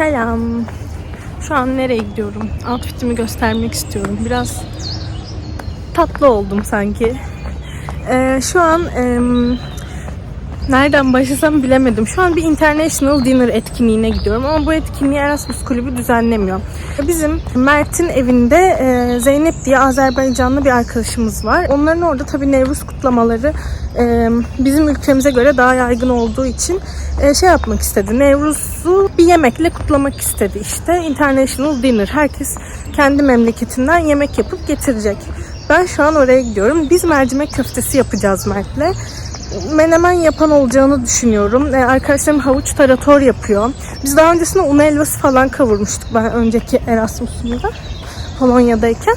Selam. Şu an nereye gidiyorum? Outfitimi göstermek istiyorum. Biraz tatlı oldum sanki. Ee, şu an em, nereden başlasam bilemedim. Şu an bir International Dinner etkinliğine gidiyorum ama bu etkinliği Erasmus Kulübü düzenlemiyor. Bizim Mert'in evinde e, Zeynep diye Azerbaycanlı bir arkadaşımız var. Onların orada tabii Nevruz kutlamaları e, bizim ülkemize göre daha yaygın olduğu için e, şey yapmak istedi. Nevruz'u bir yemekle kutlamak istedi işte. International Dinner. Herkes kendi memleketinden yemek yapıp getirecek. Ben şu an oraya gidiyorum. Biz mercimek köftesi yapacağız Mert'le menemen yapan olacağını düşünüyorum. Ee, arkadaşlarım havuç tarator yapıyor. Biz daha öncesinde un helvası falan kavurmuştuk ben önceki Erasmus'umda. Polonya'dayken.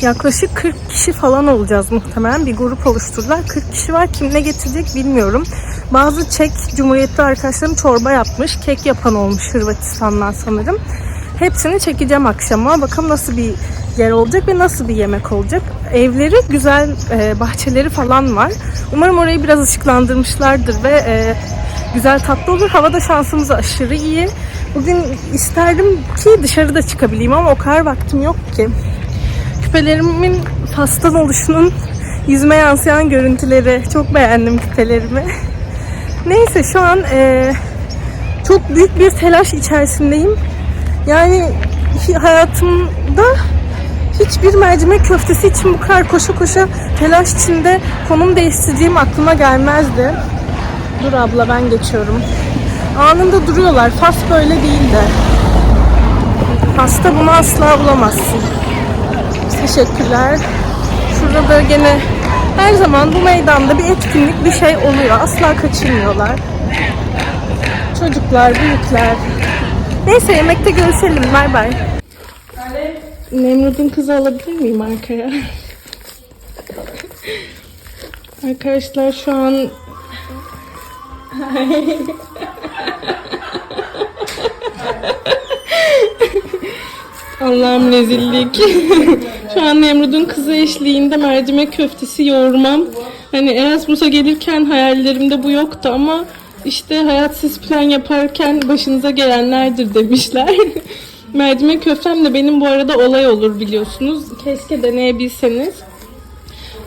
Yaklaşık 40 kişi falan olacağız muhtemelen. Bir grup oluşturdular. 40 kişi var. Kim ne getirecek bilmiyorum. Bazı Çek Cumhuriyetli arkadaşlarım çorba yapmış. Kek yapan olmuş Hırvatistan'dan sanırım. Hepsini çekeceğim akşama. Bakalım nasıl bir yer olacak ve nasıl bir yemek olacak. Evleri güzel, e, bahçeleri falan var. Umarım orayı biraz ışıklandırmışlardır ve e, güzel tatlı olur. Hava da şansımız aşırı iyi. Bugün isterdim ki dışarıda çıkabileyim ama o kadar vaktim yok ki. Küpelerimin pastan oluşunun yüzüme yansıyan görüntüleri. Çok beğendim küpelerimi. Neyse şu an e, çok büyük bir telaş içerisindeyim. Yani hayatımda hiçbir mercimek köftesi için bu kadar koşa koşa telaş içinde konum değiştireceğim aklıma gelmezdi. Dur abla ben geçiyorum. Anında duruyorlar. Fas böyle değil de. Fas'ta bunu asla bulamazsın. Teşekkürler. Şurada da gene her zaman bu meydanda bir etkinlik bir şey oluyor. Asla kaçırmıyorlar. Çocuklar, büyükler. Neyse yemekte görüşelim. Bay bay. Nemrut'un kızı alabilir miyim arkaya? Arkadaşlar şu an Allah'ım rezillik. Şu an Nemrut'un kızı eşliğinde mercimek köftesi yoğurmam. Hani Erasmus'a gelirken hayallerimde bu yoktu ama işte hayatsız plan yaparken başınıza gelenlerdir demişler. Mercimek köftem de benim bu arada olay olur biliyorsunuz. Keşke deneyebilseniz.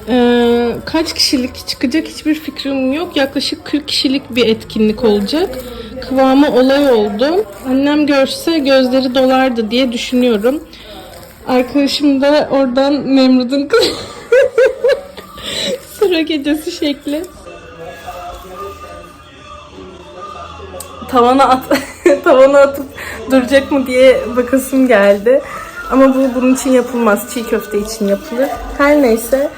Ee, kaç kişilik çıkacak hiçbir fikrim yok. Yaklaşık 40 kişilik bir etkinlik olacak. Kıvamı olay oldu. Annem görse gözleri dolardı diye düşünüyorum. Arkadaşım da oradan Nemrut'un kız- sıra gecesi şekli. Tavana at tavana atıp duracak mı diye bakasım geldi. Ama bu bunun için yapılmaz. Çiğ köfte için yapılır. Her neyse.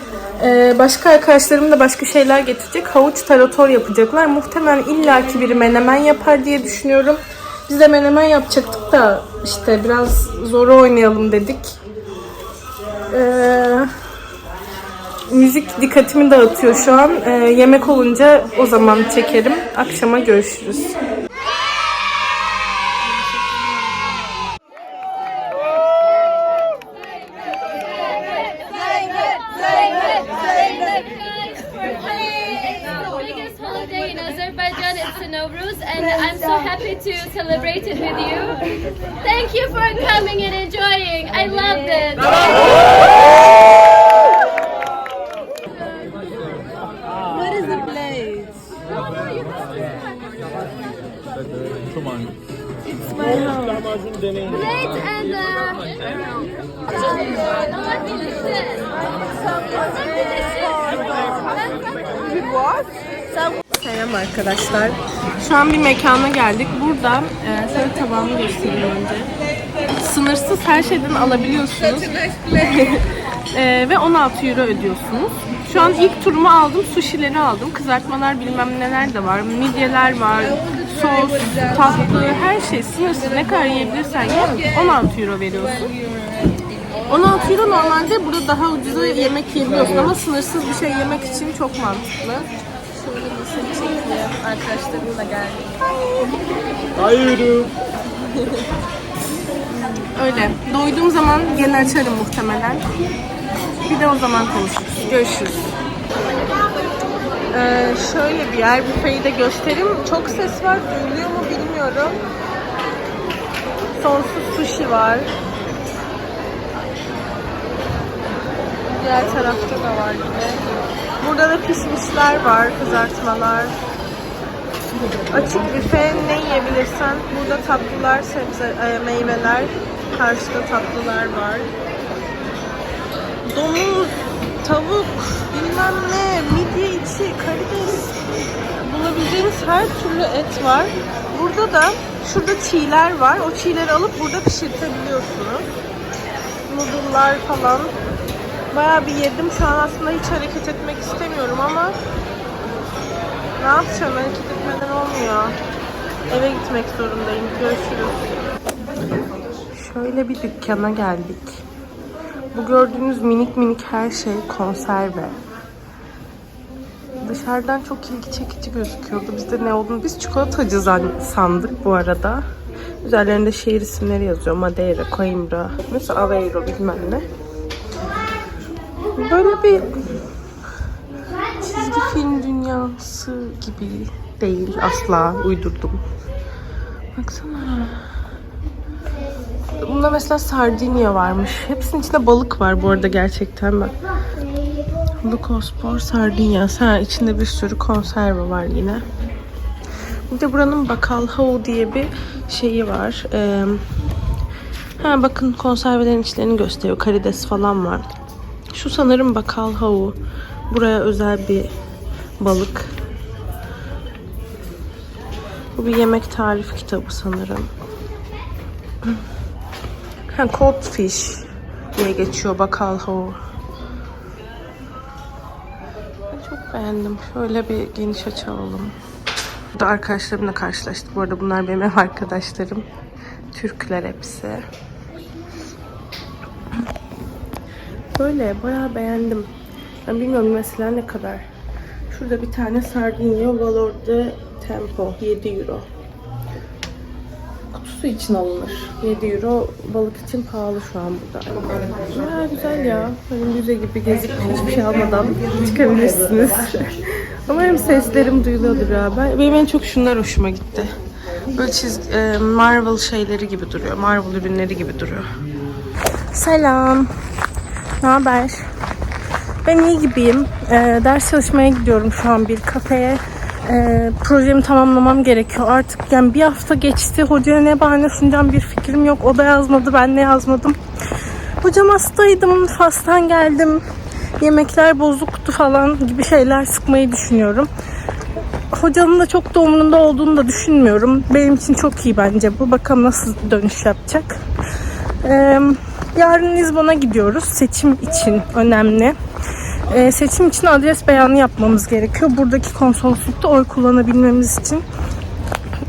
Ee, başka arkadaşlarım da başka şeyler getirecek. Havuç tarator yapacaklar. Muhtemelen illaki biri menemen yapar diye düşünüyorum. Biz de menemen yapacaktık da işte biraz zora oynayalım dedik. Ee, müzik dikkatimi dağıtıyor şu an. Ee, yemek olunca o zaman çekerim. Akşama görüşürüz. It's Nowruz, and I'm so happy to celebrate it with you. Thank you for coming and enjoying. I loved it. What is the place? It's my house. Great and uh, Selam arkadaşlar. Şu an bir mekana geldik. Burada e, şöyle tabağımı göstereyim önce. Sınırsız her şeyden alabiliyorsunuz. E, ve 16 euro ödüyorsunuz. Şu an ilk turumu aldım. Sushi'leri aldım. Kızartmalar bilmem neler de var. Midyeler var. Sos, tatlı, her şey sınırsız. Ne kadar yiyebilirsen ye. 16 euro veriyorsun. 16 euro normalde burada daha ucuza yemek yiyebiliyorsun ama sınırsız bir şey yemek için çok mantıklı. Şöyle bir seni çekeyim. Arkadaşlarımla geldik. Hayır. Öyle. Doyduğum zaman gene açarım muhtemelen. Bir de o zaman konuşuruz. Görüşürüz. Ee, şöyle bir yer. Büfeyi de göstereyim. Çok ses var. Duyuluyor mu bilmiyorum. Sonsuz sushi var. Diğer tarafta da var yine. Burada da pişmişler var, kızartmalar. Açık büfe ne yiyebilirsen. Burada tatlılar, sebze, e, meyveler. Karşıda tatlılar var. Domuz, tavuk, bilmem ne, midye içi, karides. Bulabileceğiniz her türlü et var. Burada da şurada çiğler var. O çiğleri alıp burada pişirtebiliyorsunuz. Noodle'lar falan. Bayağı bir yedim. Şu an aslında hiç hareket etmek istemiyorum ama ne yapacağım? Hareket etmeden olmuyor. Eve gitmek zorundayım. Görüşürüz. Şöyle bir dükkana geldik. Bu gördüğünüz minik minik her şey konserve. Dışarıdan çok ilgi çekici gözüküyordu. Biz de ne olduğunu biz çikolatacı sandık bu arada. Üzerlerinde şehir isimleri yazıyor. Madeira, Coimbra, mesela Aveiro bilmem ne. Böyle bir film dünyası gibi değil asla uydurdum. Baksana. Bunda mesela sardinya varmış. Hepsinin içinde balık var bu arada gerçekten bak. Lukospor sardinya. Ha, içinde bir sürü konserve var yine. Bir de buranın Bakalhau diye bir şeyi var. Ee, ha bakın konservelerin içlerini gösteriyor. Karides falan var. Şu sanırım Bakalhau. Buraya özel bir balık. Bu bir yemek tarif kitabı sanırım. Ha, cold fish diye geçiyor Bakalhau. Ben Çok beğendim. Şöyle bir geniş açı alalım. Burada arkadaşlarımla karşılaştık. Bu arada bunlar benim ev arkadaşlarım. Türkler hepsi. Böyle bayağı beğendim. Ben bilmiyorum mesela ne kadar. Şurada bir tane sardinya Valor de Tempo 7 euro. Kutusu için alınır. 7 euro balık için pahalı şu an burada. Bayağı güzel ya. Böyle müze gibi gezip hiçbir şey almadan çıkabilirsiniz. Umarım seslerim duyuluyordur ya. Ben, benim en çok şunlar hoşuma gitti. Böyle çizgi, e, Marvel şeyleri gibi duruyor. Marvel ürünleri gibi duruyor. Selam. Ne haber? Ben iyi gibiyim. Ee, ders çalışmaya gidiyorum şu an bir kafeye. Ee, projemi tamamlamam gerekiyor. Artık yani bir hafta geçti. Hocaya ne bahane sunacağım bir fikrim yok. O da yazmadı, ben de yazmadım. Hocam hastaydım, fastan geldim. Yemekler bozuktu falan gibi şeyler sıkmayı düşünüyorum. Hocanın da çok da umurunda olduğunu da düşünmüyorum. Benim için çok iyi bence bu. Bakalım nasıl dönüş yapacak. Ee, yarın Lizbon'a gidiyoruz. Seçim için önemli. Ee, seçim için adres beyanı yapmamız gerekiyor. Buradaki konsoloslukta oy kullanabilmemiz için.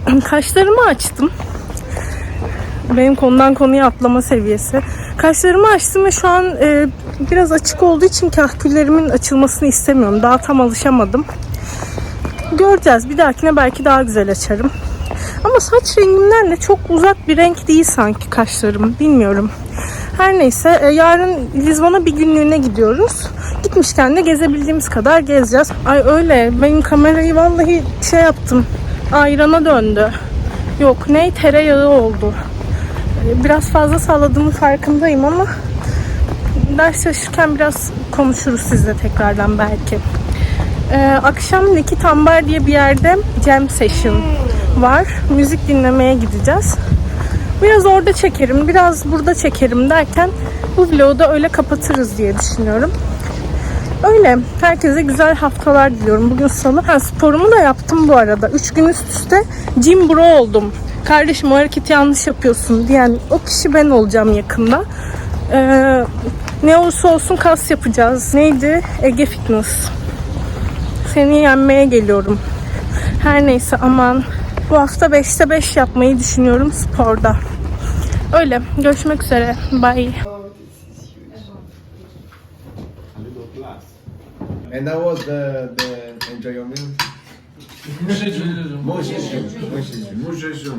Kaşlarımı açtım. Benim konudan konuya atlama seviyesi. Kaşlarımı açtım ve şu an e, biraz açık olduğu için kahküllerimin açılmasını istemiyorum. Daha tam alışamadım. Göreceğiz. Bir dahakine belki daha güzel açarım. Ama saç rengimden de çok uzak bir renk değil sanki kaşlarım. Bilmiyorum. Her neyse e, yarın Lizbon'a bir günlüğüne gidiyoruz. Gitmişken de gezebildiğimiz kadar gezeceğiz. Ay öyle benim kamerayı vallahi şey yaptım. Ayrana döndü. Yok ne tereyağı oldu. E, Biraz fazla salladığımın farkındayım ama ders çalışırken biraz konuşuruz sizle tekrardan belki. Ee, akşam Nikit Ambar diye bir yerde jam session var. Müzik dinlemeye gideceğiz. Biraz orada çekerim, biraz burada çekerim derken bu vlogu da öyle kapatırız diye düşünüyorum. Öyle. Herkese güzel haftalar diliyorum. Bugün salı. Ha, sporumu da yaptım bu arada. 3 gün üst üste gym bro oldum. Kardeşim o hareketi yanlış yapıyorsun diyen o kişi ben olacağım yakında. Ee, ne olursa olsun kas yapacağız. Neydi? Ege Fitness. Seni yenmeye geliyorum. Her neyse aman. Bu hafta 5'te 5 yapmayı düşünüyorum sporda. Öyle. Görüşmek üzere. Bye. And that was the the enjoyment. Mojeju. Mojeju. Mojeju.